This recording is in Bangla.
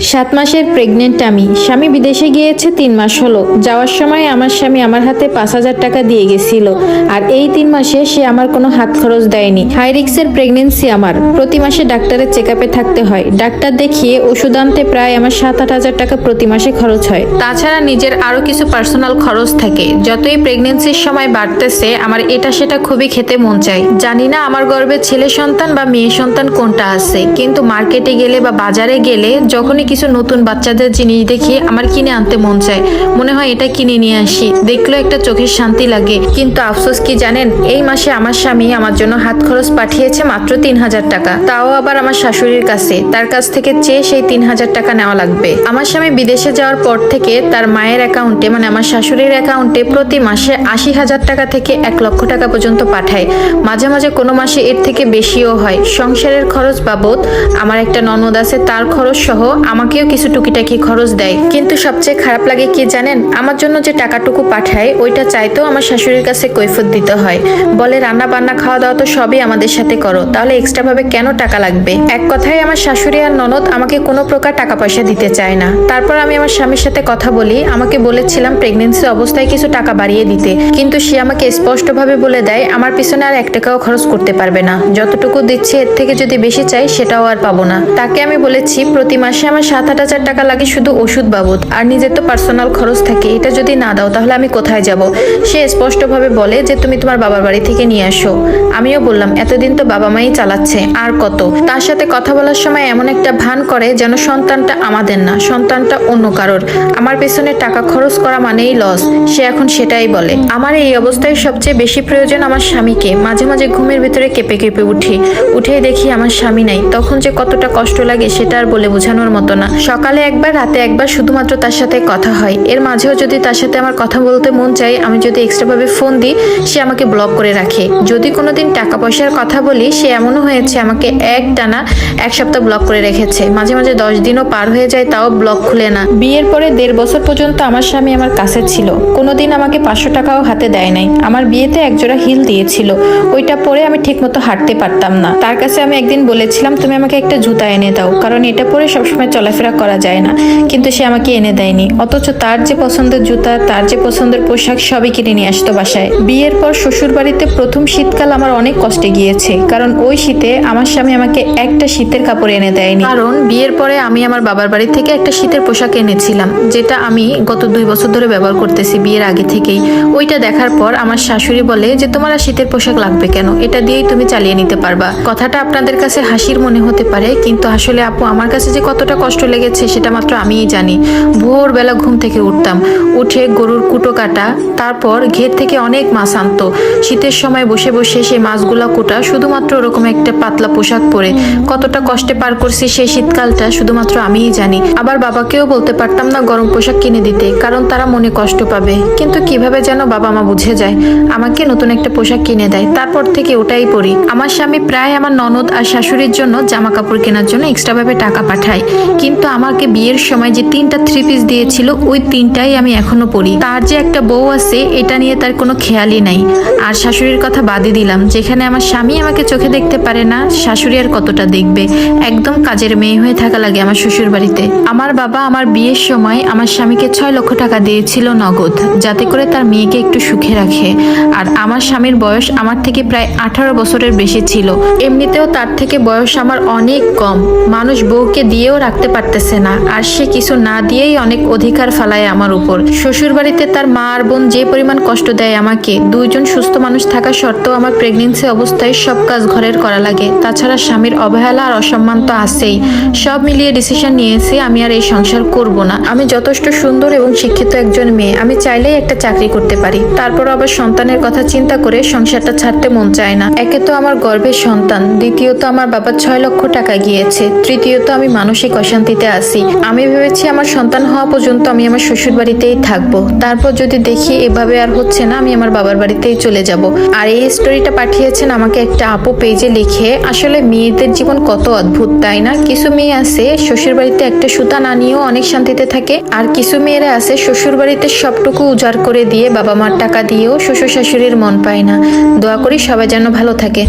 সাত মাসের প্রেগনেন্ট আমি। স্বামী বিদেশে গিয়েছে তিন মাস হলো। যাওয়ার সময় আমার স্বামী আমার হাতে পাঁচ হাজার টাকা দিয়ে গেছিল। আর এই তিন মাসে সে আমার কোনো হাত খরচ দেয়নি। হাই রিক্সের প্রেগনেন্সি আমার। প্রতি মাসে ডাক্তারের চেক থাকতে হয়। ডাক্তার দেখিয়ে ওষুধ আনতে প্রায় আমার সাত আট হাজার টাকা প্রতি মাসে খরচ হয়। তাছাড়া নিজের আরও কিছু পার্সোনাল খরচ থাকে। যতই প্রেগনেন্সির সময় বাড়তেছে, আমার এটা সেটা খুবই খেতে মন চায়। জানি না আমার গর্ভে ছেলে সন্তান বা মেয়ে সন্তান কোনটা আছে। কিন্তু মার্কেটে গেলে বা বাজারে গেলে যখনই কিছু নতুন বাচ্চাদের জিনিস দেখি আমার কিনে আনতে মন চায়। মনে হয় এটা কিনে নিয়ে আসি। দেখলেও একটা চোখের শান্তি লাগে। কিন্তু আফসোস কি জানেন? এই মাসে আমার স্বামী আমার জন্য হাত খরচ পাঠিয়েছে মাত্র তিন হাজার টাকা। তাও আবার আমার শাশুড়ির কাছে। তার কাছ থেকে চেয়ে সেই তিন হাজার টাকা নেওয়া লাগবে। আমার স্বামী বিদেশে যাওয়ার পর থেকে তার মায়ের অ্যাকাউন্টে মানে আমার শাশুড়ির অ্যাকাউন্টে প্রতি মাসে আশি হাজার টাকা থেকে এক লক্ষ টাকা পর্যন্ত পাঠায়। মাঝে মাঝে কোনো মাসে এর থেকে বেশিও হয়। সংসারের খরচ বাবদ আমার একটা ননদ আছে, তার খরচ সহ আমাকেও কিছু টুকিটাকি খরচ দেয়। কিন্তু সবচেয়ে খারাপ লাগে কি জানেন? আমার জন্য যে টাকাটুকু পাঠায়, ওইটা চাইতেও আমার শাশুড়ির কাছে কৈফত দিতে হয়। বলে রান্না বান্না খাওয়া দাওয়া তো সবই আমাদের সাথে করো। তাহলে এক্সট্রা ভাবে কেন টাকা লাগবে? এক কথায় আমার শাশুড়ি আর ননদ আমাকে কোনো প্রকার টাকা পয়সা দিতে চায় না। তারপর আমি আমার স্বামীর সাথে কথা বলি। আমাকে বলেছিলাম প্রেগনেন্সি অবস্থায় কিছু টাকা বাড়িয়ে দিতে। কিন্তু সে আমাকে স্পষ্টভাবে বলে দেয়, আমার পিছনে আর এক টাকাও খরচ করতে পারবে না। যতটুকু দিচ্ছে, এর থেকে যদি বেশি চাই, সেটাও আর পাবো না। তাকে আমি বলেছি, প্রতি মাসে আমার সাত, আট হাজার টাকা লাগে শুধু ওষুধ বাবদ। আর নিজের তো পার্সোনাল খরচ থাকে, এটা যদি না দাও তাহলে আমি কোথায় যাব? সে স্পষ্টভাবে বলে যে, তুমি তোমার বাবার বাড়ি থেকে নিয়ে আসো। আমিও বললাম, এতদিন তো বাবা মাই চালাচ্ছে, আর কত? তার সাথে কথা বলার সময় এমন একটা ভান করে যেন সন্তানটা আমাদের না, সন্তানটা অন্য কারোর। আমার পেছনে টাকা খরচ করা মানেই লস সে এখন সেটাই বলে। আমার এই অবস্থায় সবচেয়ে বেশি প্রয়োজন আমার স্বামীকে। মাঝে মাঝে ঘুমের ভিতরে কেঁপে কেঁপে উঠি, উঠেই দেখি আমার স্বামী নাই। তখন যে কতটা কষ্ট লাগে সেটা আর বলে বোঝানোর মতো না। সকালে একবার, রাতে একবার শুধুমাত্র তার সাথে কথা হয়। এর মাঝেও যদি তার সাথে আমার কথা বলতে মন চাই আমি যদি এক্সট্রা ভাবে ফোন দিই, সে আমাকে ব্লক করে রাখে। যদি কোনোদিন টাকা পয়সার কথা বলি, সে এমনও হয়েছে, আমাকে এক টানা এক সপ্তাহ ব্লক করে রেখেছে। মাঝে মাঝে দশ দিনও পার হয়ে যায়, তাও ব্লক খুলে না। বিয়ের পরে দেড় বছর পর্যন্ত আমার স্বামী আমার কাছে ছিল। কোনোদিন আমাকে পাঁচশো টাকাও হাতে দেয় নাই। আমার বিয়েতে একজোড়া হিল দিয়েছিল। ওইটা পরে আমি ঠিকমতো হাঁটতে পারতাম না। তার কাছে আমি একদিন বলেছিলাম, তুমি আমাকে একটা জুতা এনে দাও। কারণ এটা পরে সবসময় চলাফেরা করা যায় না। কিন্তু সে আমাকে এনে দেয়নি। অথচ তার যে পছন্দের জুতা, তার যে পছন্দের পোশাক সবই কিনে নিয়ে আসতো বাসায়। বিয়ের পর শ্বশুর বাড়িতে প্রথম শীতকাল আমার অনেক কষ্টে গিয়েছে। কারণ ওই শীতে আমার স্বামী আমাকে একটা শীতের কাপড় এনে দেয়নি। কারণ বিয়ের পরে আমি আমার বাবার বাড়ি থেকে একটা শীতের পোশাক এনেছিলাম, যেটা আমি গত দুই বছর ধরে ব্যবহার করতেছি বিয়ের আগে থেকেই। ওইটা দেখার পর আমার শাশুড়ি বলে যে, তোমার আর শীতের পোশাক লাগবে কেন? এটা দিয়েই তুমি চালিয়ে নিতে পারবা। কথাটা আপনাদের কাছে হাসির মনে হতে পারে, কিন্তু আসলে আপু, আমার কাছে যে কতটা কষ্ট লেগেছে সেটা মাত্র আমিই জানি। ভোরবেলা ঘুম থেকে উঠতাম। উঠে গরুর কুটো কাটা, তারপর ঘের থেকে অনেক মাছ আনতো। শীতের সময় বসে বসে সেই মাছগুলা কুটা শুধুমাত্র ওরকম একটা পাতলা পোশাক পরে। কতটা কষ্টে পার করছি সেই শীতকালটা শুধুমাত্র আমিই জানি। আবার বাবাকেও বলতে পারতাম না গরম পোশাক কিনে দিতে, কারণ তারা মনে কষ্ট পাবে। কিন্তু কীভাবে যেন বাবা মা বুঝে যায়, আমাকে নতুন একটা পোশাক কিনে দেয়, তারপর থেকে ওটাই পরি। আমার স্বামী প্রায় আমার ননদ আর শাশুড়ির জন্য জামা কাপড় কেনার জন্য এক্সট্রা ভাবে টাকা পাঠায়। কিন্তু আমাকে বিয়ের সময় যে তিনটা থ্রি পিস দিয়েছিল, ওই তিনটাই আমি এখনও পরি। তার যে একটা বউ আছে, এটা নিয়ে তার কোনো খেয়ালই নাই। আর শাশুড়ির কথা বাদই দিলাম, যেখানে আমার স্বামী আমাকে চোখে দেখতে পারে না, শাশুড়ি আর কতটা দেখবে? একদম কাজের মেয়ে হয়ে থাকা লাগে আমার শ্বশুর বাড়িতে আমার বাবা আমার বিয়ের সময় আমার স্বামীকে ছয় লক্ষ টাকা দিয়েছিল নগদ, যাতে করে তার মেয়েকে একটু সুখে রাখে। আর আমার স্বামীর বয়স আমার থেকে প্রায় আঠারো বছরের বেশি ছিল। এমনিতেও তার থেকে বয়স আমার অনেক কম। মানুষ বউকে দিয়েও রাখতে পারতেছে না। আর সে কিছু না দিয়েই অনেক অধিকার ফালায় আমার উপর। শ্বশুর বাড়িতে তার মা আর বোন যে পরিমাণ কষ্ট দেয় আমাকে, দুইজন সুস্থ মানুষ থাকা সত্ত্বেও আমার প্রেগনেন্সি অবস্থায় সব কাজ ঘরের করা লাগে। তাছাড়া স্বামীর অবহেলা আর অসম্মান তো আছেই। সব মিলিয়ে ডিসিশন নিয়েছি আমি আর এই সংসার করব না। আমি যথেষ্ট সুন্দর এবং শিক্ষিত একজন মেয়ে। আমি চাইলেই একটা চাকরি করতে পারি। তারপর আবার সন্তানের কথা চিন্তা করে সংসারটা ছাড়তে মন চায় না। একে তো আমার গর্ভের সন্তান, দ্বিতীয়ত আমার বাবা ছয় লক্ষ টাকা গিয়েছে, তৃতীয়ত আমি মানসিক অশান্তিতে আছি। আমি ভেবেছি আমার সন্তান হওয়া পর্যন্ত আমি আমার শ্বশুর বাড়িতেই থাকব। তারপর যদি দেখি এভাবে আর হচ্ছে না, আমি আমার বাবার বাড়িতেই চলে যাব। আর এই স্টোরিটা পাঠিয়েছেন আমাকে একটা আপু পেজে লিখে। আসলে মেয়েদের জীবন কত অদ্ভুত, তাই না? কিছু মেয়ে আছে, শ্বশুর বাড়িতে একটা সুতা না নিয়েও অনেক শান্তিতে থাকে। আর কিছু মেয়েরা আছে, শ্বশুর বাড়িতে সবটুকু উজাড় করে দিয়ে বাবা মার টাকা দিয়েও শ্বশুর শাশুড়ির মন পায় না। দোয়া করি সবাই যেন ভালো থাকে।